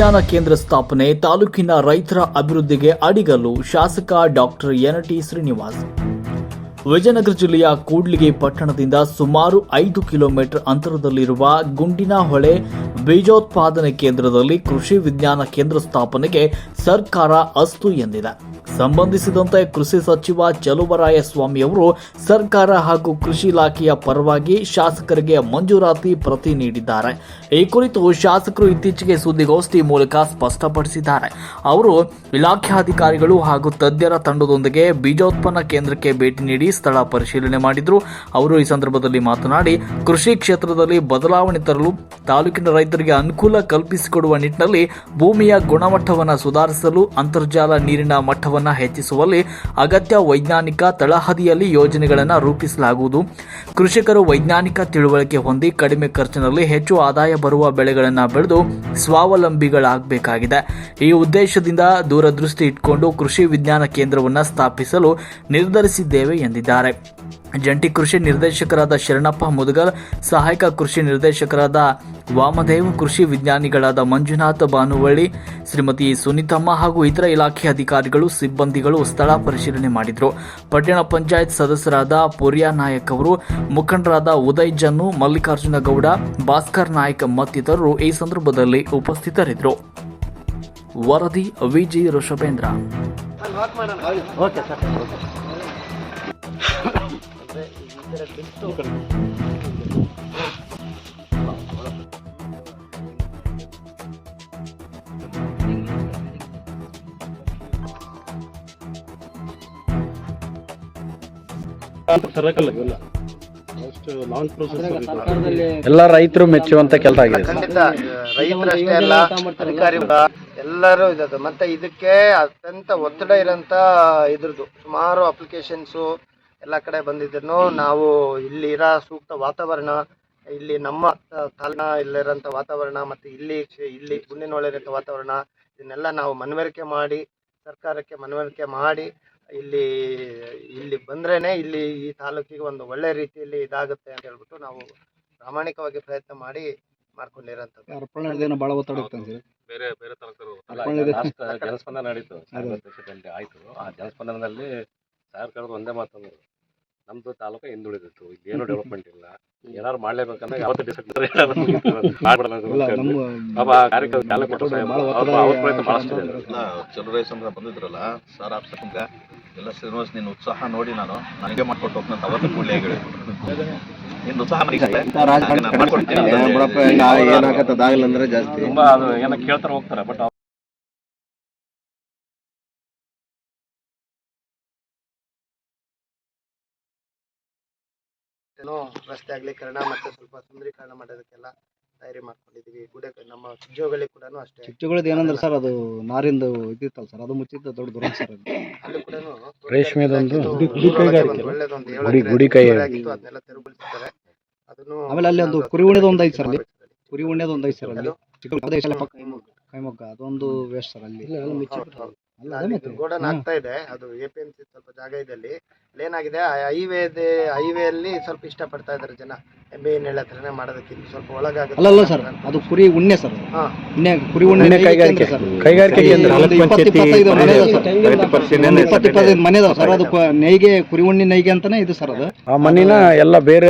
ವಿಜ್ಞಾನ ಕೇಂದ್ರ ಸ್ಥಾಪನೆ ತಾಲೂಕಿನ ರೈತರ ಅಭಿವೃದ್ಧಿಗೆ ಅಡಿಗಲ್ಲು ಶಾಸಕ doctor N T Srinivas. Vijayanagara ಜಿಲ್ಲೆಯ ಕೂಡ್ಲಿಗೆ ಪಟ್ಟಣದಿಂದ ಸುಮಾರು ಐದು ಕಿಲೋಮೀಟರ್ ಅಂತರದಲ್ಲಿರುವ ಗುಂಡಿನಹೊಳೆ ಬೀಜೋತ್ಪಾದನೆ ಕೇಂದ್ರದಲ್ಲಿ ಕೃಷಿ ವಿಜ್ಞಾನ ಕೇಂದ್ರ ಸ್ಥಾಪನೆಗೆ ಸರ್ಕಾರ ಅಸ್ತು ಎಂದಿದೆ. ಸಂಬಂಧಿಸಿದಂತೆ ಕೃಷಿ ಸಚಿವ ಚಲುವರಾಯಸ್ವಾಮಿ ಅವರು ಸರ್ಕಾರ ಹಾಗೂ ಕೃಷಿ ಇಲಾಖೆಯ ಪರವಾಗಿ ಶಾಸಕರಿಗೆ ಮಂಜೂರಾತಿ ಪ್ರತಿ ನೀಡಿದ್ದಾರೆ. ಈ ಕುರಿತು ಶಾಸಕರು ಇತ್ತೀಚೆಗೆ ಸುದ್ದಿಗೋಷ್ಠಿ ಮೂಲಕ ಸ್ಪಷ್ಟಪಡಿಸಿದ್ದಾರೆ. ಅವರು ಇಲಾಖೆ ಅಧಿಕಾರಿಗಳು ಹಾಗೂ ತಜ್ಞರ ತಂಡದೊಂದಿಗೆ ಬೀಜೋತ್ಪನ್ನ ಕೇಂದ್ರಕ್ಕೆ ಭೇಟಿ ನೀಡಿ ಸ್ಥಳ ಪರಿಶೀಲನೆ ಮಾಡಿದ್ರು. ಅವರು ಈ ಸಂದರ್ಭದಲ್ಲಿ ಮಾತನಾಡಿ, ಕೃಷಿ ಕ್ಷೇತ್ರದಲ್ಲಿ ಬದಲಾವಣೆ ತರಲು ತಾಲೂಕಿನ ರೈತರಿಗೆ ಅನುಕೂಲ ಕಲ್ಪಿಸಿಕೊಡುವ ನಿಟ್ಟಿನಲ್ಲಿ ಭೂಮಿಯ ಗುಣಮಟ್ಟವನ್ನು ಸುಧಾರಿಸಲು, ಅಂತರ್ಜಾಲ ನೀರಿನ ಮಟ್ಟವನ್ನು ಹೆಚ್ಚಿಸುವಲ್ಲಿ ಅಗತ್ಯ ವೈಜ್ಞಾನಿಕ ತಳಹದಿಯಲ್ಲಿ ಯೋಜನೆಗಳನ್ನು ರೂಪಿಸಲಾಗುವುದು. ಕೃಷಿಕರು ವೈಜ್ಞಾನಿಕ ತಿಳುವಳಿಕೆ ಹೊಂದಿ ಕಡಿಮೆ ಖರ್ಚಿನಲ್ಲಿ ಹೆಚ್ಚು ಆದಾಯ ಬರುವ ಬೆಳೆಗಳನ್ನು ಬೆಳೆದು ಸ್ವಾವಲಂಬಿಗಳಾಗಬೇಕಾಗಿದೆ. ಈ ಉದ್ದೇಶದಿಂದ ದೂರದೃಷ್ಟಿ ಇಟ್ಕೊಂಡು ಕೃಷಿ ವಿಜ್ಞಾನ ಕೇಂದ್ರವನ್ನು ಸ್ಥಾಪಿಸಲು ನಿರ್ಧರಿಸಿದ್ದೇವೆ ಎಂದಿದ್ದಾರೆ. ಜಂಟಿ ಕೃಷಿ ನಿರ್ದೇಶಕರಾದ ಶರಣಪ್ಪ ಮುದಗಲ್ ಸಹಾಯಕ ಕೃಷಿ ನಿರ್ದೇಶಕರಾದ ವಾಮದೇವ್ ಕೃಷಿ ವಿಜ್ಞಾನಿಗಳಾದ ಮಂಜುನಾಥ ಭಾನುವಳ್ಳಿ ಶ್ರೀಮತಿ ಸುನಿತಮ್ಮ ಹಾಗೂ ಇತರ ಇಲಾಖೆ ಅಧಿಕಾರಿಗಳು ಸಿಬ್ಬಂದಿಗಳು ಸ್ಥಳ ಪರಿಶೀಲನೆ ಮಾಡಿದರು. ಪಟ್ಟಣ ಪಂಚಾಯತ್ ಸದಸ್ಯರಾದ ಪೊರಿಯಾ ನಾಯಕ್ ಅವರು ಮುಖಂಡರಾದ ಉದಯ್ ಜನ್ನು ಮಲ್ಲಿಕಾರ್ಜುನ ಗೌಡ ಭಾಸ್ಕರ್ ನಾಯಕ್ ಮತ್ತಿತರರು ಈ ಸಂದರ್ಭದಲ್ಲಿ ಉಪಸ್ಥಿತರಿದ್ದರು. ವರದಿ ವಿಜಿ ಋಷಭೇಂದ್ರ. Okay sir. ತರಕಲ್ಲ ಇವೆಲ್ಲ ಎಲ್ಲ. ರೈತರು ಮೆಚ್ಚುವಂತ ಕೆಲಸ ಆಗಿದೆ. ಖಂಡಿತ ರೈತರಷ್ಟೇ ಅಲ್ಲ ಅಧಿಕಾರಿ ಎಲ್ಲರೂ ಇದ್ದದ್ದು. ಮತ್ತೆ ಇದಕ್ಕೆ ಅತ್ಯಂತ ಒತ್ತಡ ಇರೋಂಥ ಇದ್ರದ್ದು. ಸುಮಾರು ಅಪ್ಲಿಕೇಶನ್ಸು ಎಲ್ಲ ಕಡೆ ಬಂದಿದ್ದನ್ನು ನಾವು ಇಲ್ಲಿ ಇರೋ ಸೂಕ್ತ ವಾತಾವರಣ ಇಲ್ಲಿ ನಮ್ಮ ತಾಲೂಕಿನ ಇಲ್ಲಿರೋಂಥ ವಾತಾವರಣ ಮತ್ತು ಇಲ್ಲಿ ಇಲ್ಲಿ ಗುಂಡಿನೊಳಗಿರೋಂಥ ವಾತಾವರಣ ಇದನ್ನೆಲ್ಲ ನಾವು ಮನವರಿಕೆ ಮಾಡಿ ಸರ್ಕಾರಕ್ಕೆ ಮನವರಿಕೆ ಮಾಡಿ ಇಲ್ಲಿ ಇಲ್ಲಿ ಬಂದ್ರೇನೆ ಇಲ್ಲಿ ಈ ತಾಲೂಕಿಗೆ ಒಂದು ಒಳ್ಳೆ ರೀತಿಯಲ್ಲಿ ಇದಾಗುತ್ತೆ ಅಂತ ಹೇಳ್ಬಿಟ್ಟು ನಾವು ಪ್ರಾಮಾಣಿಕವಾಗಿ ಪ್ರಯತ್ನ ಮಾಡಿ ಮಾಡ್ಕೊಂಡಿರೋಂಥದ್ದು. ಅರ್ಪಣೆದೇನೋ ಭಾಳ ಒತ್ತಡ ಇರ್ತದೆ ಸರ್ ಬೇರೆ ಬೇರೆ ತಾಲೂಕರು ಅಲ್ಲ, ಜನಸ್ಪಂದನ ನಡೀತು. ಆಯ್ತು. ಆ ಜನಸ್ಪಂದನದಲ್ಲಿ ಸರ್ಕಾರದ ಒಂದೇ ಮಾತಂದ್ರು ನಮ್ದು ತಾಲೂಕು ಹಿಂದುಳಿದಿತ್ತು ಏನು ಡೆವಲಪ್ಮೆಂಟ್ ಇಲ್ಲ. ಏನಾದ್ರು ಮಾಡ್ಲೇಬೇಕಂದ್ರೆ ಯಾವತ್ತೂ ಡಿಸೈಡ್ ಇಲ್ಲ ನಮ್ಮ ಪಾಪ ಕಾರ್ಯಕ್ರಮ ಚಾಲಕ ಕೊಟ್ಟರು ಸಾಹೇಬ್ರು. ಭಾಳ ಅವ್ರ ಪ್ರಯತ್ನ. ಎಲ್ಲ ಬಂದಿದ್ರಲ್ಲ ಸರ್ ಆಪ್ಸಂಗ ಎಲ್ಲ ಶ್ರೀನಿವಾಸ್ ನಿನ್ನ ಉತ್ಸಾಹ ನೋಡಿ ನಾನು. ನನಗೆ ಮಾಡ್ಕೊಟ್ಟು ಹೋಗ್ತಂತ ಅವತ್ತು ಕೂಡಲೇ ಹೇಳಿ. ನಿನ್ನ ಉತ್ಸಾಹ ಮಾಡ್ಕೊಡ್ತೀನಿ. ಏನಾಗತ್ತದಾಗಲ್ಲ ಅಂದ್ರೆ ಜಾಸ್ತಿ. ತುಂಬಾ ಅದು ಏನೋ ಕೇಳ್ತಾರೆ ಹೋಗ್ತಾರೆ ಬಟ್ ಏನೋ ರಸ್ತೆ ಅಗಲೀಕರಣ ಮತ್ತೆ ಸ್ವಲ್ಪ ಸುಂದರೀಕರಣ ಮಾಡೋದಕ್ಕೆಲ್ಲ ತಯಾರಿ ಮಾಡ್ಕೊಂಡಿದ್ದೀವಿ ಗುಡೆ ನಮ್ಮ ಚಿಕ್ಕಜೋಗಳಿ ಕೂಡ ಅಷ್ಟೇ. ಚುಚ್ಚುಗಳದ್ದು ಏನಂದ್ರೆ ಸರ್ ಅದು ನಾರಿಂದು ಇದಿತ್ತಲ್ಲ ಸರ್ ಅದು ಮುಚ್ಚಿದ್ದ ದೊಡ್ಡ ದುರಂತ ಸರ್ ಅದು. ಅಲ್ಲಿ ಕೂಡ ರೇಷ್ಮೆದೊಂದು ಗುಡಿ- ಗುಡಿ ಕೈಗಾರಿಕೆ. ಒಳ್ಳೇದೊಂದು ಗುಡಿ- ಗುಡಿ ಕೈಗಾರಿಕೆ. ಆಗಿತ್ತು ಅದನ್ನೆಲ್ಲ ತೆರವುಗೊಳಿಸಿದ್ದಾರೆ. ಅದನ್ನು ಆಮೇಲೆ ಅಲ್ಲಿ ಒಂದು ಕುರಿ ಉಣ್ಣೆದು ಒಂದು ಐತೆ ಸರ್ ಅಲ್ಲಿ. ಕುರಿ ಉಣ್ಣೆದು ಒಂದು ಐತೆ ಸರ್ ಅಲ್ಲಿ? ಚಿಕ್ಕ ಪ್ರದೇಶ ಶಾಲೆ ಪಕ್ಕ ಕೈಮಗ್ಗ ಅದೊಂದು ವೇಸ್ಟ್ ಸರ್ ಅಲ್ಲಿ. ಹೌದು, ಹೌದು. ಅಲ್ಲ, ಅಲ್ಲಿ ಅದೇ ಗೋಡನ್ ಆಗ್ತಾ ಇದೆ. ಅದು ಎ ಪಿ ಎಂ ಸಿ ಸ್ವಲ್ಪ ಜಾಗ ಇದೆ ಅಲ್ಲಿ ಅಲ್ಲಿ ಏನಾಗಿದೆ ಹೈವೇ ಹೈವೇ ಅಲ್ಲಿ ಸ್ವಲ್ಪ ಇಷ್ಟ ಪಡ್ತಾ ಇದ್ದಾರೆ ಜನ. ಎನ್ ಎಣ್ಣೆ ಹತ್ರನೇ ಮಾಡೋದಕ್ಕೆ ಇಲ್ಲಿ ಸ್ವಲ್ಪ ಒಳಗಾಗುತ್ತೆ ಅಲ್ಲ ಅಲ್ಲ ಸರ್ ಅದು ಕುರಿ ಉಣ್ಣೆ ಸರ್. ಉಣ್ಣೆ ಕುರಿ ಉಣ್ಣೆ ಕೈಗಾರಿಕೆ. ಕೈಗಾರಿಕೆ ಇಪ್ಪತ್ತೈದು ಮನೆ ಅದಾವ ಸರ್. ಅದು ನೈಗೆ ಕುರಿ ಉಣ್ಣೆ ನೈಗೆ ಅಂತಾನೆ ಇದು ಸರ್ ಅದು. ಆ ಮಣ್ಣಿನ ಎಲ್ಲ ಬೇರೆ.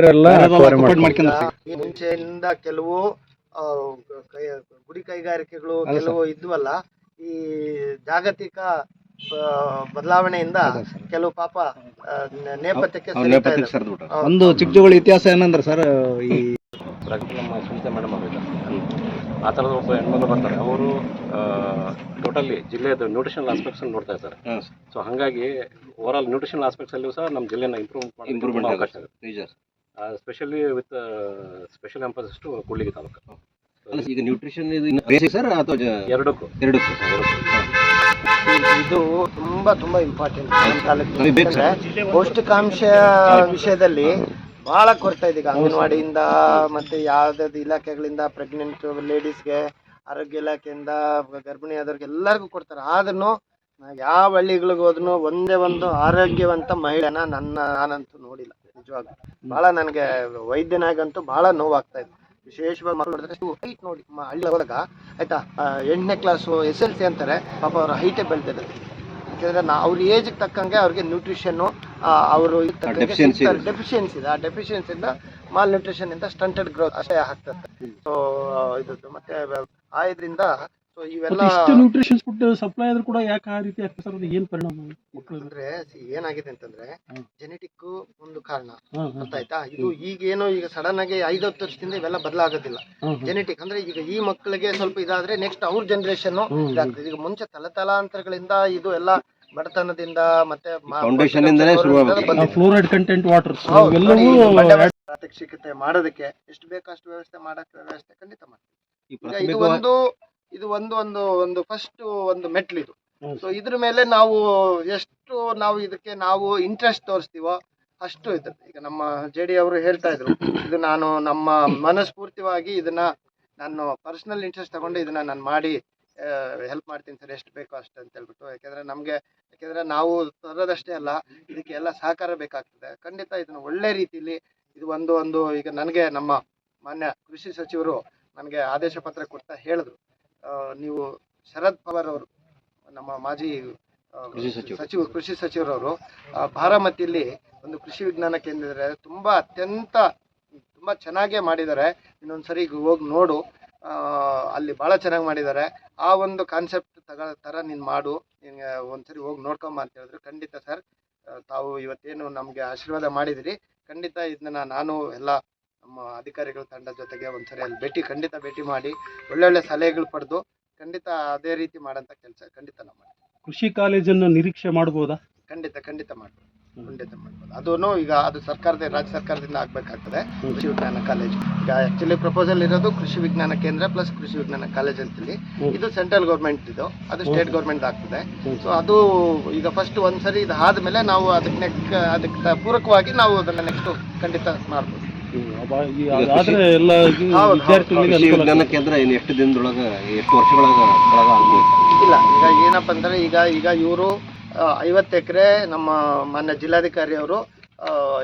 ಮುಂಚೆಯಿಂದ ಕೆಲವು ಆ, ಕೈ ಗುಡಿ ಕೈಗಾರಿಕೆಗಳು ಕೆಲವು ಇದ್ವಲ್ಲ ಈ ಜಾಗತಿಕ ಬದಲಾವಣೆಯಿಂದ ಕೆಲವು ಪಾಪ ನೇಪಥ್ಯಕ್ಕೆ. ಒಂದು ಚಿಕ್ಕಜೋಳ ಇತಿಹಾಸ ಏನಂದ್ರೆ ಸರ್ ಈ ನಮ್ಮ ಸುನೀತಾ ಮೇಡಮ್ ಆ ಥರದ ಒಬ್ಬ ಹೆಣ್ಮಗಳು ಬರ್ತಾರೆ. ಅವರು ಟೋಟಲಿ ಜಿಲ್ಲೆಯದು ನ್ಯೂಟ್ರಿಷನಲ್ ಆಸ್ಪೆಕ್ಟ್ಸ್ ನೋಡ್ತಾ ಇರ್ತಾರೆ ಸೊ ಹಾಗಾಗಿ ಓವರ್ ಆಲ್ ನ್ಯೂಟ್ರಿಷನಲ್ ಆಸ್ಪೆಕ್ಟ್ಸ್ ಅಲ್ಲಿಯೂ ಸಹ ನಮ್ಮ ಜಿಲ್ಲೆನ ಇಂಪ್ರೂವ್ ಇಂಪ್ರೂವ್ಮೆಂಟ್ ಅವಕಾಶ ಇದೆ. Specially with special emphasis to Kudligi taluk. ಅಲ್ಲ, ಈಗ ನ್ಯೂಟ್ರಿಷನ್ ಇದು ಸರ್ ಅಥವಾ ಎರಡಕ್ಕೂ. ಎರಡಕ್ಕೂ ಇದು ತುಂಬಾ ತುಂಬಾ ಇಂಪಾರ್ಟೆಂಟ್ ನಮ್ಮ ನಮಗೆ ಬೇಕು ಸರ್. ತಾಲೂಕಿಗೆ ಪೌಷ್ಟಿಕಾಂಶ ವಿಷಯದಲ್ಲಿ ಬಹಳ ಕೊರತೆ ಇದೀಗ ಈಗ ಅಂಗನವಾಡಿಯಿಂದ ಮತ್ತೆ ಯಾವ್ದಾದ್ರು ಇಲಾಖೆಗಳಿಂದ ಪ್ರೆಗ್ನೆಂಟ್ ಲೇಡೀಸ್ಗೆ ಆರೋಗ್ಯ ಇಲಾಖೆಯಿಂದ ಗರ್ಭಿಣಿ ಆದವ್ರಿಗೆ ಎಲ್ಲರಿಗೂ ಕೊಡ್ತಾರೆ. ಆದ್ರೂ ಯಾವ ಹಳ್ಳಿಗಳಿಗೆ ಹೋದ್ನು ಒಂದೇ ಒಂದು ಆರೋಗ್ಯವಂತ ಮಹಿಳೆನ ನನ್ನ ನಾನಂತೂ ನೋಡಿಲ್ಲ. ನಿಜವಾಗ್ಲೂ. ಬಹಳ ನನಗೆ ವೈದ್ಯನಾಗಂತೂ ಬಹಳ ನೋವಾಗ್ತಾ ಇದೆ. ವಿಶೇಷವಾಗಿ ಮಕ್ಕಳು ನೋಡಿದ್ರೆ ಹೈಟ್ ನೋಡಿ ಹಳ್ಳಿ ಒಳಗ ಆಯ್ತಾ? ಎಂಟನೇ ಕ್ಲಾಸು ಎಸ್ ಎಲ್ ಸಿ ಅಂತಾರೆ. ಪಾಪ ಅವ್ರ ಹೈಟೇ ಬೆಳಿತದೆ ಯಾಕಂದ್ರೆ ನಾ ಅವ್ರ ಏಜ್ಗೆ ತಕ್ಕಂಗೆ ಅವ್ರಿಗೆ ನ್ಯೂಟ್ರಿಷನ್ನು ಅವರು. ಡೆಫಿಷಿಯನ್ಸಿ ಇದೆ. ಆ ಡೆಫಿಷಿಯನ್ಸಿಂದ ಮಾಲ್ ನ್ಯೂಟ್ರಿಷನ್ ಇಂದ ಸ್ಟಂಟೆಡ್ ಗ್ರೋತ್ ಅಷ್ಟೇ ಆಗ್ತದೆ. ಸೊ ಇದು ಮತ್ತೆ ಆ ಇದರಿಂದ ಸೊ ಇವೆಲ್ಲ ಇಷ್ಟು ನ್ಯೂಟ್ರಿಷನ್ಸ್ ಫುಡ್ ಸಪ್ಲೈ ಆದ್ರೂ ಕೂಡ ಯಾಕೆ ಆ ರೀತಿ ಆಗ್ತದೆ ಸರ್ ಅದು ಏನ್ ಪರಿಣಾಮ? ಮಕ್ಕಳು ಅಂದ್ರೆ see, ಏನಾಗಿದೆ ಅಂತಂದ್ರೆ ಹ್ಮ್. ಜೆನೆಟಿಕ್ ಒಂದು ಕಾರಣ. ಗೊತ್ತಾಯ್ತಾ? ಇದು ಈಗೇನೋ ಈಗ ಸಡನ್ ಆಗಿ ಐದು ಹತ್ತು ವರ್ಷದಿಂದ ಇವೆಲ್ಲ ಬದಲಾಗೋದಿಲ್ಲ. ಜೆನೆಟಿಕ್ ಅಂದ್ರೆ ಈಗ ಈ ಮಕ್ಕಳಿಗೆ ಸ್ವಲ್ಪ ಇದಾದ್ರೆ ನೆಕ್ಸ್ಟ್ ಅವ್ರ ಜನರೇಷನ್ ಹ್ಮ್. ಇದಾಗ್ತದೆ. ಈಗ ಮುಂಚೆ ತಲತಲಾಂತರಗಳಿಂದ ಇದು ಎಲ್ಲ ಬಡತನದಿಂದ ಮತ್ತೆ ಮ- Foundation ಇಂದನೇ. ಬಂದಿದೆ. ಫ್ಲೋರೈಡ್ ಕಂಟೆಂಟ್ ವಾಟರ್ ಹೌದು, ಇವೆಲ್ಲವೂ ನೋಡಿ, ಪ್ರಾತ್ಯಕ್ಷಿಕತೆ ಮಾಡೋದಕ್ಕೆ ಎಷ್ಟು ಬೇಕೋ ಅಷ್ಟು ವ್ಯವಸ್ಥೆ ಮಾಡಕ್ ವ್ಯವಸ್ಥೆ ಖಂಡಿತ ಮಾಡ್ತೀವಿ. ಈ ಈಗ ಇದು ಒಂದು ಇದು ಒಂದು ಒಂದು ಒಂದು ಫಸ್ಟ್ ಒಂದು ಮೆಟ್ಲು ಇದು. ಹ್ಮ್. ಸೊ ಇದ್ರ ಮೇಲೆ ನಾವು ಎಷ್ಟು ನಾವು ಇದಕ್ಕೆ ನಾವು ಇಂಟ್ರೆಸ್ಟ್ ತೋರಿಸ್ತೀವೋ ಅಷ್ಟು ಇದು. ಈಗ ನಮ್ಮ ಜೆ ಡಿ ಅವರು ಹೇಳ್ತಾ ಇದ್ರು ಇದು ನಾನು ನಮ್ಮ ಮನಸ್ಫೂರ್ತಿವಾಗಿ ಇದನ್ನ ನಾನು ಪರ್ಸನಲ್ ಇಂಟ್ರೆಸ್ಟ್ ತಗೊಂಡು ಇದನ್ನ ನಾನು ಮಾಡಿ ಹೆಲ್ಪ್ ಮಾಡ್ತೀನಿ ಸರ್ ಎಷ್ಟು ಬೇಕೋ ಅಷ್ಟು ಅಂತ ಹೇಳ್ಬಿಟ್ಟು. ಯಾಕೆಂದ್ರೆ ನಮಗೆ ಯಾಕೆಂದ್ರೆ ನಾವು ತರೋದಷ್ಟೇ ಅಲ್ಲ ಇದಕ್ಕೆ ಎಲ್ಲ ಸಹಕಾರ ಬೇಕಾಗ್ತದೆ. ಖಂಡಿತ ಇದನ್ನ ಒಳ್ಳೆ ರೀತಿಲಿ ಇದು ಒಂದು ಒಂದು ಈಗ ನನಗೆ ನಮ್ಮ ಮಾನ್ಯ ಕೃಷಿ ಸಚಿವರು ನನಗೆ ಆದೇಶ ಪತ್ರ ಕೊಡ್ತಾ ಹೇಳಿದ್ರು. ನೀವು ಶರದ್ ಪವಾರ್ ಅವರು ನಮ್ಮ ಮಾಜಿ. ಸಚಿವ ಕೃಷಿ ಸಚಿವರವರು ಬಾರಾಮತಿಯಲ್ಲಿ ಒಂದು ಕೃಷಿ ವಿಜ್ಞಾನ ಕೇಂದ್ರ ತುಂಬಾ ಅತ್ಯಂತ ತುಂಬಾ ಚೆನ್ನಾಗೇ ಮಾಡಿದ್ದಾರೆ. ಇನ್ನೊಂದ್ಸರಿ ಸರಿ ಹೋಗಿ ನೋಡು. ಅಲ್ಲಿ ಬಹಳ ಚೆನ್ನಾಗಿ ಮಾಡಿದ್ದಾರೆ. ಆ ಒಂದು ಕಾನ್ಸೆಪ್ಟ್ ತಗ ತರ ನೀನ್ ಮಾಡು. ನಿನ್ಗೆ ಒಂದ್ಸರಿ ಹೋಗಿ ನೋಡ್ಕೊಂಬ ಅಂತ ಹೇಳಿದ್ರು. ಖಂಡಿತ ಸರ್ ತಾವು ಇವತ್ತೇನು ನಮ್ಗೆ ಆಶೀರ್ವಾದ ಮಾಡಿದಿರಿ. ಖಂಡಿತ ಇದನ್ನ ನಾನು ಎಲ್ಲ ನಮ್ಮ ಅಧಿಕಾರಿಗಳ ತಂಡ ಜೊತೆಗೆ ಒಂದ್ಸರಿ ಅಲ್ಲಿ ಭೇಟಿ ಖಂಡಿತ ಭೇಟಿ ಮಾಡಿ ಒಳ್ಳೊಳ್ಳೆ ಸಲಹೆಗಳು ಪಡೆದು ಖಂಡಿತ ಅದೇ ರೀತಿ ಮಾಡಂತ ಕೆಲಸ ಖಂಡಿತ ನಾವು ಮಾಡ್ತೀವಿ. ಕೃಷಿ ಕಾಲೇಜನ್ನು ನಿರೀಕ್ಷೆ ಮಾಡಬಹುದಾ ಖಂಡಿತ ಖಂಡಿತ ಮಾಡ್ಬೋದು. ಖಂಡಿತ ಮಾಡ್ಬೋದು. ಅದೂ ಈಗ ಅದು ಸರ್ಕಾರದ ರಾಜ್ಯ ಸರ್ಕಾರದಿಂದ ಆಗ್ಬೇಕಾಗ್ತದೆ. ಕೃಷಿ ವಿಜ್ಞಾನ ಕಾಲೇಜ್. ಈಗ ಆಕ್ಚುಲಿ ಪ್ರಪೋಸಲ್ ಇರೋದು ಕೃಷಿ ವಿಜ್ಞಾನ ಕೇಂದ್ರ ಪ್ಲಸ್ ಕೃಷಿ ವಿಜ್ಞಾನ ಕಾಲೇಜ್ ಅಂತೇಳಿ. ಇದು ಸೆಂಟ್ರಲ್ ಗೌರ್ಮೆಂಟ್ ಇದು. ಅದು ಸ್ಟೇಟ್ ಗೌರ್ಮೆಂಟ್ ಆಗ್ತದೆ. ಸೊ ಅದು ಈಗ ಫಸ್ಟ್ ಒಂದ್ಸರಿ ಇದು ಆದ್ಮೇಲೆ ನಾವು ಅದಕ್ಕೆ ಅದಕ್ಕೆ ಪೂರಕವಾಗಿ ನಾವು ಅದನ್ನ ನೆಕ್ಸ್ಟ್ ಖಂಡಿತ ಮಾಡ್ಬೋದು. ಆದ್ರೆ ಎಲ್ಲ ವಿದ್ಯಾರ್ಥಿಗಳಿಗೆ ಕೃಷಿ ಅನುಕೂಲ ವಿಜ್ಞಾನ ಕೇಂದ್ರ ಇನ್ನು ಎಷ್ಟು ದಿನದೊಳಗ ಎಷ್ಟು ವರ್ಷಗಳಾಗ ಒಳಗ ಆಗ್ಬೋದು ಇಲ್ಲ ಈಗ ಏನಪ್ಪ ಅಂದ್ರೆ ಈಗ ಈಗ ಇವರು ಐವತ್ತು ಎಕರೆ ನಮ್ಮ ಮಾನ್ಯ ಜಿಲ್ಲಾಧಿಕಾರಿ ಅವರು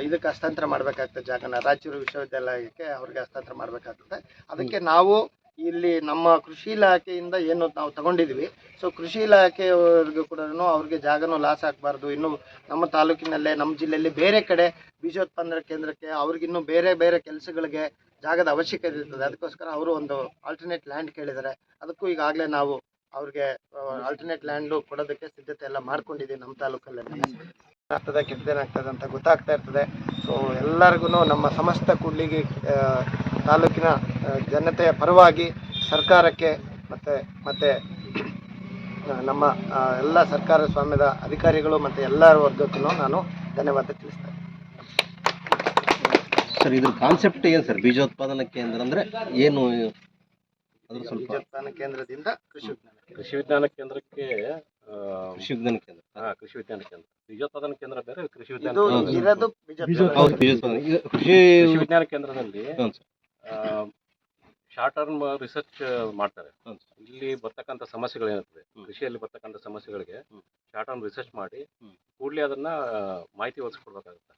ಇದಕ್ಕೆ ಹಸ್ತಾಂತರ ಮಾಡಬೇಕಾಗ್ತದೆ ಜಾಗನ. ರಾಯಚೂರು ವಿಶ್ವವಿದ್ಯಾಲಯಕ್ಕೆ ಅವ್ರಿಗೆ ಹಸ್ತಾಂತರ ಮಾಡಬೇಕಾಗ್ತದೆ. ಅದಕ್ಕೆ ನಾವು ಇಲ್ಲಿ ನಮ್ಮ ಕೃಷಿ ಇಲಾಖೆಯಿಂದ ಏನು ನಾವು ತಗೊಂಡಿದ್ವಿ. ಸೊ ಕೃಷಿ ಇಲಾಖೆಯವ್ರಿಗೂ ಕೂಡ ಅವ್ರಿಗೆ ಜಾಗನೂ ಲಾಸ್ ಆಗಬಾರ್ದು. ಇನ್ನು ನಮ್ಮ ತಾಲೂಕಿನಲ್ಲೇ, ನಮ್ಮ ಜಿಲ್ಲೆಯಲ್ಲಿ ಬೇರೆ ಕಡೆ ಬೀಜೋತ್ಪಾದನಾ ಕೇಂದ್ರಕ್ಕೆ ಅವ್ರಿಗಿನ್ನೂ ಬೇರೆ ಬೇರೆ ಕೆಲಸಗಳಿಗೆ ಜಾಗದ ಅವಶ್ಯಕತೆ ಇರ್ತದೆ. ಅದಕ್ಕೋಸ್ಕರ ಅವರು ಒಂದು ಆಲ್ಟರ್ನೇಟ್ ಲ್ಯಾಂಡ್ ಕೇಳಿದ್ದಾರೆ. ಅದಕ್ಕೂ ಈಗಾಗಲೇ ನಾವು ಅವ್ರಿಗೆ ಆಲ್ಟರ್ನೇಟ್ ಲ್ಯಾಂಡು ಕೊಡೋದಕ್ಕೆ ಸಿದ್ಧತೆ ಎಲ್ಲ ಮಾಡ್ಕೊಂಡಿದ್ದೀವಿ ನಮ್ಮ ತಾಲೂಕಲ್ಲಿ. ಆಗ್ತದೆ ಕೆಟ್ಟದೇನಾಗ್ತದೆ ಅಂತ ಗೊತ್ತಾಗ್ತಾ ಇರ್ತದೆ. ಸೊ ಎಲ್ಲರಿಗೂ ನಮ್ಮ ಸಮಸ್ತ ಕೂಡ್ಲಿಗಿ ತಾಲೂಕಿನ ಜನತೆಯ ಪರವಾಗಿ ಸರ್ಕಾರಕ್ಕೆ ಮತ್ತೆ ಮತ್ತೆ ನಮ್ಮ ಎಲ್ಲ ಸರ್ಕಾರ ಸ್ವಾಮ್ಯದ ಅಧಿಕಾರಿಗಳು ಮತ್ತು ಎಲ್ಲರ ವರ್ಗಕ್ಕೂ ನಾನು ಧನ್ಯವಾದ ತಿಳಿಸ್ತೇನೆ ಸರ್ ಇದ್ರ ಕಾನ್ಸೆಪ್ಟ್ ಏನು ಸರ್? ಬೀಜೋತ್ಪಾದನಾ ಕೇಂದ್ರ ಅಂದ್ರೆ ಏನು? ಅದ್ರ ಸ್ವಲ್ಪ ಬೀಜೋತ್ಪಾದನಾ ಕೇಂದ್ರದಿಂದ ಕೃಷಿ ವಿಜ್ಞಾನ ಕೃಷಿ ವಿಜ್ಞಾನ ಕೇಂದ್ರಕ್ಕೆ ಆ, ಕೃಷಿ ವಿಜ್ಞಾನ ಕೇಂದ್ರ. ಹಾ, ಕೃಷಿ ವಿಜ್ಞಾನ ಕೇಂದ್ರ. ಬೀಜೋತ್ಪಾದನಾ ಕೇಂದ್ರ ಬೇರೆ ಕೃಷಿ ವಿಜ್ಞಾನ ಇದು ಕೇಂದ್ರ. ಕೃಷಿ ವಿಜ್ಞಾನ ಕೇಂದ್ರದಲ್ಲಿ ಶಾರ್ಟ್ ಟರ್ಮ್ ರಿಸರ್ಚ್ ಮಾಡ್ತಾರೆ. ಇಲ್ಲಿ ಬರ್ತಕ್ಕಂಥ ಸಮಸ್ಯೆಗಳು ಏನಿರ್ತದೆ ಕೃಷಿಯಲ್ಲಿ ಬರ್ತಕ್ಕಂಥ ಸಮಸ್ಯೆಗಳಿಗೆ. ಶಾರ್ಟ್ ಟರ್ಮ್ ರಿಸರ್ಚ್ ಮಾಡಿ. ಕೂಡಲೇ ಅದನ್ನ ಮಾಹಿತಿ ಒದಗಿಸ್ಕೊಡ್ಬೇಕಾಗುತ್ತೆ.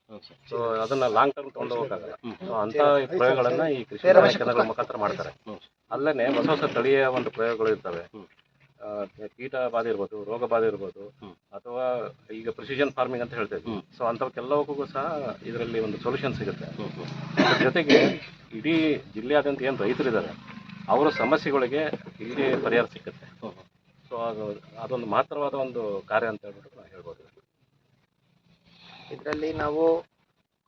ಸೊ ಅದನ್ನ ಲಾಂಗ್ ಟರ್ಮ್ ತಗೊಂಡು ಹೋಗಕ್ಕಾಗಲ್ಲ. ಸೊ ಅಂತ ಪ್ರಯೋಗಗಳನ್ನ ಈ ಕೃಷಿ ಕೇಂದ್ರಗಳ ಮುಖಾಂತರ ಮಾಡ್ತಾರೆ. ಅಲ್ಲೇ ಹೊಸ ಹೊಸ ತಳಿಯ ಒಂದು ಪ್ರಯೋಗಗಳು ಇರ್ತವೆ. ಕೀಟ ಬಾಧೆ ಇರ್ಬೋದು ರೋಗ ಬಾಧೆ ಇರ್ಬೋದು. ಅಥವಾ ಈಗ ಪ್ರಿಸಿಷನ್ ಫಾರ್ಮಿಂಗ್ ಅಂತ ಹೇಳ್ತೇವೆ. ಸೊ ಅಂಥವಕ್ಕೆಲ್ಲವಕ್ಕೂ ಸಹ ಇದರಲ್ಲಿ ಒಂದು ಸೊಲ್ಯೂಷನ್ ಸಿಗುತ್ತೆ. ಜೊತೆಗೆ ಇಡೀ ಜಿಲ್ಲೆಯಾದ್ಯಂತ ಏನು ರೈತರಿದ್ದಾರೆ ಅವರ ಸಮಸ್ಯೆಗಳಿಗೆ ಇಲ್ಲಿ ಪರಿಹಾರ ಸಿಕ್ಕುತ್ತೆ. ಸೊ ಅದು ಅದೊಂದು ಮಹತ್ತರವಾದ ಒಂದು ಕಾರ್ಯ ಅಂತ ಹೇಳ್ಬಿಟ್ಟು ನಾವು ಹೇಳ್ಬೋದು. ಇದರಲ್ಲಿ ನಾವು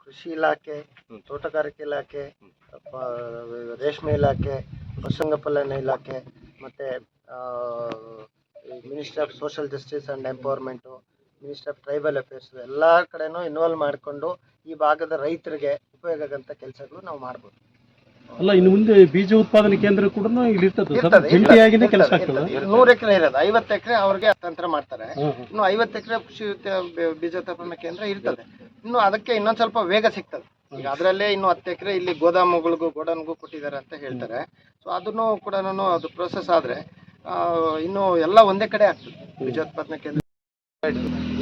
ಕೃಷಿ ಇಲಾಖೆ ತೋಟಗಾರಿಕೆ ಇಲಾಖೆ ಪ- ರೇಷ್ಮೆ ಇಲಾಖೆ ಪಶುಸಂಗೋಪನೆ ಇಲಾಖೆ ಮತ್ತು ministry of social justice and empowerment ministry of tribal affairs ಎಲ್ಲ ಕಡೆನೂ ಇನ್ವಾಲ್ವ್ ಮಾಡಿಕೊಂಡು ಈ ಭಾಗದ ರೈತರಿಗೆ ಉಪಯೋಗ ಆಗಂತ ಕೆಲಸಗಳು ನಾವು ಮಾಡ್ಬೋದು. ಅಲ್ಲ ಇನ್ನು ಮುಂದೆ ಬೀಜ ಉತ್ಪಾದನೆ ಕೇಂದ್ರ ಕೂಡ ಇಲ್ಲಿ ಜಂಟಿಯಾಗಿನೇ ಕೆಲಸ ಆಗ್ತದೆ. ನೂರು ಎಕರೆ ಇರೋದು ಐವತ್ತು ಎಕರೆ ಅವ್ರಿಗೆ ತಂತ್ರ ಮಾಡ್ತಾರೆ. ಇನ್ನು ಐವತ್ತು ಎಕರೆ ಕೃಷಿ ಬೀಜ ಉತ್ಪಾದನೆ ಬೀಜೋತ್ಪಾದನಾ ಕೇಂದ್ರ ಇರ್ತದೆ. ಇನ್ನು ಅದಕ್ಕೆ ಇನ್ನೊಂದ್ ಸ್ವಲ್ಪ ವೇಗ ಸಿಗ್ತದೆ. ಈಗ ಅದರಲ್ಲೇ ಇನ್ನು ಹತ್ತು ಎಕರೆ ಇಲ್ಲಿ ಗೋದಾಮುಗಳಿಗೂ ಗೋಡನ್ಗೂ ಕೊಟ್ಟಿದ್ದಾರೆ ಅಂತ ಹೇಳ್ತಾರೆ. ಸೊ ಅದನ್ನು ಕೂಡ ಅದು ಪ್ರೋಸೆಸ್ ಆದ್ರೆ ಇನ್ನು ಎಲ್ಲ ಒಂದೇ ಕಡೆ ಆಗ್ತದೆ. ಬೀಜೋತ್ಪಾದನಾ ಕೇಂದ್ರ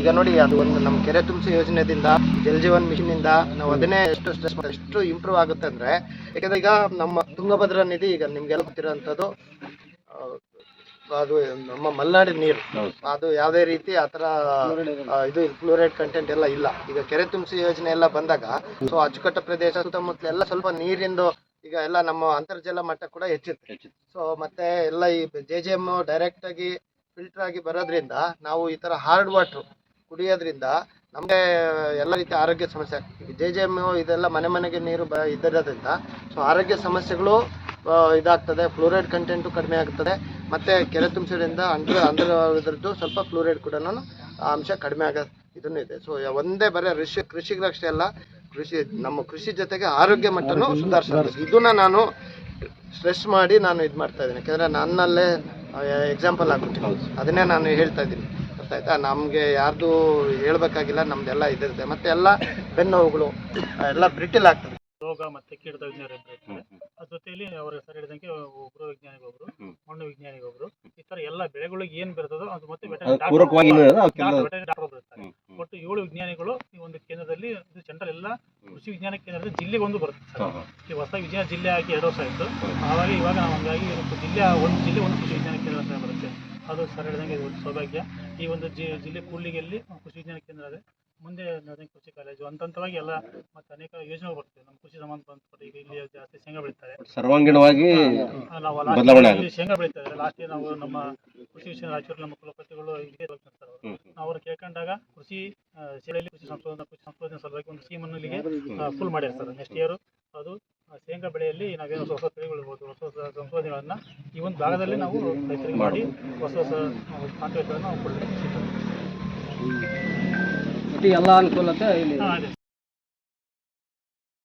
ಈಗ ನೋಡಿ ಅದು ಒಂದು ನಮ್ಮ ಕೆರೆ ತುಂಬಿಸಿ ಯೋಜನೆದಿಂದ ಜಲ್ ಜೀವನ್ ಮಿಷನ್ ಇಂದ ನಾವು ಅದನ್ನೇ ಎಷ್ಟು ಸ್ಟ್ರೆಸ್ ಎಷ್ಟು ಇಂಪ್ರೂವ್ ಆಗುತ್ತೆ ಅಂದ್ರೆ ಯಾಕಂದ್ರೆ ಈಗ ನಮ್ಮ ತುಂಗಭದ್ರಾ ನಿಧಿ ಈಗ ನಿಮ್ಗೆಲ್ಲ ಗೊತ್ತಿರೋಂಥದ್ದು ಅದು ನಮ್ಮ ಮಲ್ನಾಡಿನ ನೀರು. ಅದು ಯಾವುದೇ ರೀತಿ ಆ ಥರ ಇದು ಫ್ಲೋರೈಡ್ ಕಂಟೆಂಟ್ ಎಲ್ಲ ಇಲ್ಲ. ಈಗ ಕೆರೆ ತುಂಬಿಸಿ ಯೋಜನೆ ಎಲ್ಲ ಬಂದಾಗ ಸೊ ಅಚ್ಚುಕಟ್ಟ ಪ್ರದೇಶ ಸುತ್ತಮುತ್ತಲ ಎಲ್ಲ ಸ್ವಲ್ಪ ನೀರಿಂದು ಈಗ ಎಲ್ಲ ನಮ್ಮ ಅಂತರ್ಜಲ ಮಟ್ಟ ಕೂಡ ಹೆಚ್ಚುತ್ತೆ. ಸೊ ಮತ್ತೆ ಎಲ್ಲ ಈ ಜೆ ಜೆ ಎಂ ಡೈರೆಕ್ಟ್ ಆಗಿ ಫಿಲ್ಟರ್ ಆಗಿ ಬರೋದ್ರಿಂದ ನಾವು ಈ ತರ ಹಾರ್ಡ್ ವಾಟರ್ ಕುಡಿಯೋದ್ರಿಂದ ನಮಗೆ ಎಲ್ಲ ರೀತಿಯ ಆರೋಗ್ಯ ಸಮಸ್ಯೆ ಆಗ್ತದೆ. ಜೆ ಜೆ ಎಂ ಇದೆಲ್ಲ ಮನೆ ಮನೆಗೆ ನೀರು ಬ ಇದ್ದಿರೋದ್ರಿಂದ ಸೊ ಆರೋಗ್ಯ ಸಮಸ್ಯೆಗಳು ಇದಾಗ್ತದೆ. ಫ್ಲೋರೈಡ್ ಕಂಟೆಂಟು ಕಡಿಮೆ ಆಗ್ತದೆ. ಮತ್ತೆ ಕೆರೆ ತುಂಬಿಸೋದ್ರಿಂದ ಅಂದ್ರ ಅಂದ್ರ ಇದ್ರದ್ದು ಸ್ವಲ್ಪ ಫ್ಲೋರೈಡ್ ಕೂಡ ಅಂಶ ಕಡಿಮೆ ಆಗೋ ಇದನ್ನು ಇದೆ. ಸೊ ಒಂದೇ ಬರೀ ಕೃಷಿ ಕೃಷಿಗಷ್ಟೇ ಅಲ್ಲ ಕೃಷಿ ನಮ್ಮ ಕೃಷಿ ಜೊತೆಗೆ ಆರೋಗ್ಯ ಮಟ್ಟನು ಸುಧಾರಿಸಬೇಕು. ಇದನ್ನ ನಾನು ಸ್ಟ್ರೆಸ್ ಮಾಡಿ ನಾನು ಇದು ಮಾಡ್ತಾ ಇದ್ದೀನಿ. ಯಾಕಂದರೆ ನನ್ನಲ್ಲೇ ಎಕ್ಸಾಂಪಲ್ ಆಗ್ಬಿಟ್ಟು ಅದನ್ನೇ ನಾನು ಹೇಳ್ತಾ ಇದ್ದೀನಿ. ಗೊತ್ತಾಯ್ತಾ ನಮಗೆ ಯಾರ್ದು ಹೇಳ್ಬೇಕಾಗಿಲ್ಲ ನಮ್ದೆಲ್ಲ ಇದಿರುತ್ತೆ ಮತ್ತೆ ಎಲ್ಲ ಬೆನ್ನೋವುಗಳು ಎಲ್ಲ ಬ್ರಿಟಿಲ್ ಆಗ್ತದೆ. ರೋಗ ಮತ್ತೆ ಕೀಟದ ವಿಜ್ಞಾನ ಅದ್ರ ಜೊತೆಯಲ್ಲಿ ಅವರು ಸರಿ ಹೇಳಿದಂಗೆ ಒಬ್ರು ವಿಜ್ಞಾನಿಗೊಬ್ರು ಮಣ್ಣು ವಿಜ್ಞಾನಿಗೊಬ್ರು ಈ ತರ ಎಲ್ಲ ಬೆಳೆಗಳಿಗೆ ಏನ್ ಬರ್ತದೋ ಅದು ಮತ್ತೆ ಡಾಕ್ಟರ್ ಒಬ್ರು ಇರ್ತಾರೆ. ಒಟ್ಟು ಏಳು ವಿಜ್ಞಾನಿಗಳು ಈ ಒಂದು ಕೇಂದ್ರದಲ್ಲಿ ಇದು ಸೆಂಟ್ರಲ್ ಎಲ್ಲ ಕೃಷಿ ವಿಜ್ಞಾನ ಕೇಂದ್ರದಲ್ಲಿ ಜಿಲ್ಲೆಗೆ ಒಂದು ಬರುತ್ತೆ ಈ ಹೊಸ ವಿಜ್ಞಾನ ಜಿಲ್ಲೆ ಆಗಿ ಎರಡು ವರ್ಷ ಆಯಿತು. ಹಾಗಾಗಿ ಇವಾಗ ನಾವು ಹಂಗಾಗಿ ಜಿಲ್ಲೆ ಒಂದು ಜಿಲ್ಲೆ ಒಂದು ಕೃಷಿ ವಿಜ್ಞಾನ ಕೇಂದ್ರ ಅಂತ ಬರುತ್ತೆ. ಅದು ಸರ್ ಹೇಳಿದಂಗೆ ಒಂದು ಸೌಭಾಗ್ಯ. ಈ ಒಂದು ಜಿ ಜಿಲ್ಲೆ ಕೂಡ್ಲಿಗೆಯಲ್ಲಿ ಕೃಷಿ ವಿಜ್ಞಾನ ಕೇಂದ್ರ ಇದೆ. ಮುಂದೆ ನಡೆದಂಗೆ ಕೃಷಿ ಕಾಲೇಜು ಹಂತ ಹಂತವಾಗಿ ಎಲ್ಲ ಮತ್ತೆ ಅನೇಕ ಯೋಜನೆಗಳು ಬರ್ತವೆ. ನಮ್ಮ ಕೃಷಿ ಸಂಬಂಧಪಟ್ಟ ಈಗ ಇಲ್ಲಿ ಜಾಸ್ತಿ ಶೇಂಗಾ ಬೆಳೀತಾರೆ. ಸರ್ವಾಂಗೀಣವಾಗಿ ನಾವು ಶೇಂಗಾ ಬೆಳೀತಾರೆ. ಲಾಸ್ಟ್ ಇಯರ್ ನಾವು ನಮ್ಮ ಕೃಷಿ ವಿಷಯ ರಾಯಚೂರು ನಮ್ಮ ಕುಲಪತಿಗಳು ಇಲ್ಲಿ ಅವರು ನಾವು ಅವ್ರು ಕೇಳ್ಕೊಂಡಾಗ ಕೃಷಿ ಸೇವೆಯಲ್ಲಿ ಕೃಷಿ ಸಂಶೋಧನಾ ಕೃಷಿ ಸಂಶೋಧನೆ ಸಲುವಾಗಿ ಒಂದು ಸ್ಕೀಮನ್ನು ಇಲ್ಲಿಗೆ ಫುಲ್ ಮಾಡ್ಯಾರ ಸರ್ ನೆಕ್ಸ್ಟ್ ಇಯರ್ ಅದು ಶೇಂಗಾ ಬೆಳೆಯಲ್ಲಿ ನಾವೇನು ಹೊಸ ಹೊಸ ತಿಳಿಗೊಳ್ಬಹುದು ಹೊಸ ಹೊಸ ಸಂಶೋಧನೆಗಳನ್ನ ಈ ಒಂದು ಭಾಗದಲ್ಲಿ ನಾವು ರೈತರಿಗೆ ಮಾಡಿ ಹೊಸ ಹೊಸ ಕಾಂಟ್ರಾಕ್ಟ್ಗಳನ್ನು ನಾವು ಕೊಡಲಿಕ್ಕೆ ಎಲ್ಲ ಅನುಕೂಲತೆ ಇಲ್ಲಿ?